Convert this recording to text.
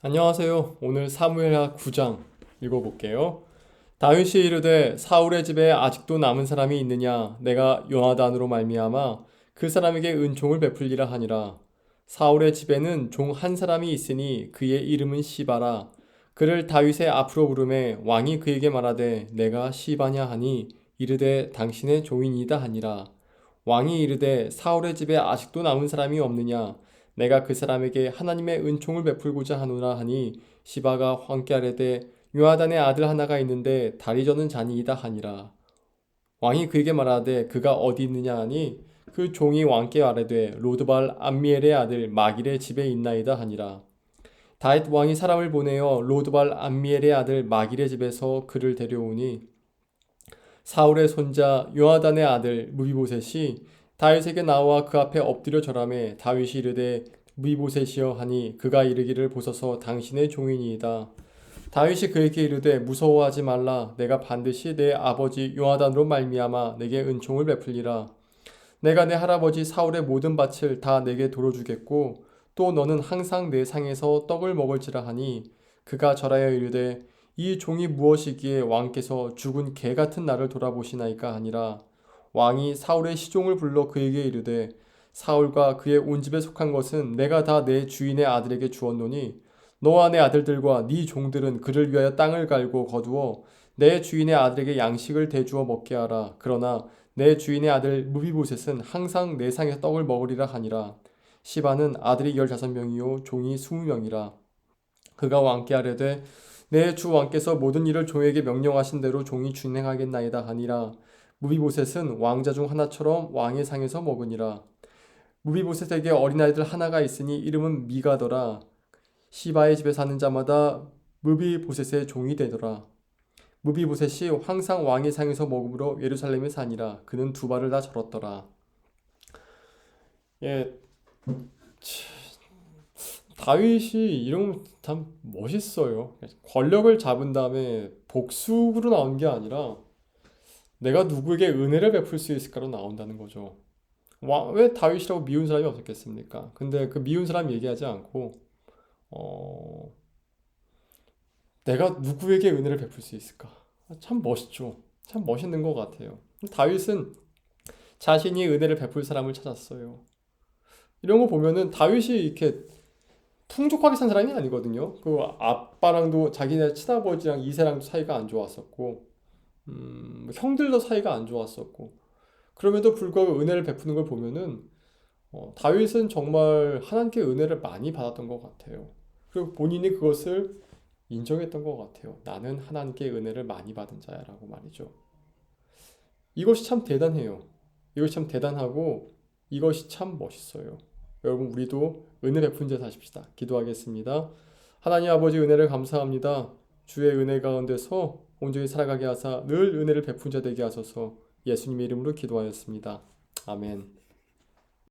안녕하세요. 오늘 사무엘하 9장 읽어볼게요. 다윗이 이르되 사울의 집에 아직도 남은 사람이 있느냐? 내가 요나단으로 말미암아 그 사람에게 은총을 베풀리라 하니라. 사울의 집에는 종 한 사람이 있으니 그의 이름은 시바라. 그를 다윗의 앞으로 부르매 왕이 그에게 말하되 내가 시바냐 하니 이르되 당신의 종이니이다 하니라. 왕이 이르되 사울의 집에 아직도 남은 사람이 없느냐? 내가 그 사람에게 하나님의 은총을 베풀고자 하노라 하니 시바가 황께 아뢰되 요아단의 아들 하나가 있는데 다리 저는 자니이다 하니라. 왕이 그에게 말하되 그가 어디 있느냐 하니 그 종이 왕께 아뢰되 로드발 암미엘의 아들 마길의 집에 있나이다 하니라. 다윗 왕이 사람을 보내어 로드발 암미엘의 아들 마길의 집에서 그를 데려오니 사울의 손자 요아단의 아들 무비보셋이 다윗에게 나와 그 앞에 엎드려 절하매 다윗이 이르되 무비보셋이여 하니 그가 이르기를 보소서 당신의 종이니이다. 다윗이 그에게 이르되 무서워하지 말라 내가 반드시 내 아버지 요아단으로 말미암아 내게 은총을 베풀리라. 내가 내 할아버지 사울의 모든 밭을 다 내게 돌어주겠고 또 너는 항상 내 상에서 떡을 먹을지라 하니 그가 절하여 이르되 이 종이 무엇이기에 왕께서 죽은 개 같은 나를 돌아보시나이까 하니라. 왕이 사울의 시종을 불러 그에게 이르되 사울과 그의 온 집에 속한 것은 내가 다 내 주인의 아들에게 주었노니 너와 내 아들들과 네 종들은 그를 위하여 땅을 갈고 거두어 내 주인의 아들에게 양식을 대주어 먹게 하라. 그러나 내 주인의 아들 무비보셋은 항상 내 상에 떡을 먹으리라 하니라. 시바는 아들이 열다섯 명이요 종이 스무 명이라. 그가 왕께 아뢰되 내 주 왕께서 모든 일을 종에게 명령하신 대로 종이 준행하겠나이다 하니라 무비보셋은 왕자 중 하나처럼 왕의 상에서 먹으니라. 무비보셋에게 어린아이들 하나가 있으니 이름은 미가더라. 시바의 집에 사는 자마다 무비보셋의 종이 되더라. 무비보셋이 항상 왕의 상에서 먹음으로 예루살렘에 사니라. 그는 두 발을 다 절었더라. 예, 다윗이 이런 참 멋있어요. 권력을 잡은 다음에 복수로 나온 게 아니라 내가 누구에게 은혜를 베풀 수 있을까로 나온다는 거죠. 와, 왜 다윗이라고 미운 사람이 없었겠습니까? 근데 그 미운 사람 얘기하지 않고 어, 내가 누구에게 은혜를 베풀 수 있을까? 참 멋있죠. 참 멋있는 것 같아요. 다윗은 자신이 은혜를 베풀 사람을 찾았어요. 이런 거 보면은 다윗이 이렇게 풍족하게 산 사람이 아니거든요. 그 아빠랑도 자기네 친아버지랑 이세랑도 사이가 안 좋았었고 음, 뭐 형들도 사이가 안 좋았었고 그럼에도 불구하고 은혜를 베푸는 걸 보면은 어, 다윗은 정말 하나님께 은혜를 많이 받았던 것 같아요. 그리고 본인이 그것을 인정했던 것 같아요. 나는 하나님께 은혜를 많이 받은 자야라고 말이죠. 이것이 참 대단해요. 이것이 참 대단하고 이것이 참 멋있어요. 여러분 우리도 은혜 베푼 자 사십시다. 기도하겠습니다. 하나님 아버지 은혜를 감사합니다. 주의 은혜 가운데서 온전히 살아가게 하사 늘 은혜를 베푼 자 되게 하소서 예수님의 이름으로 기도하였습니다. 아멘.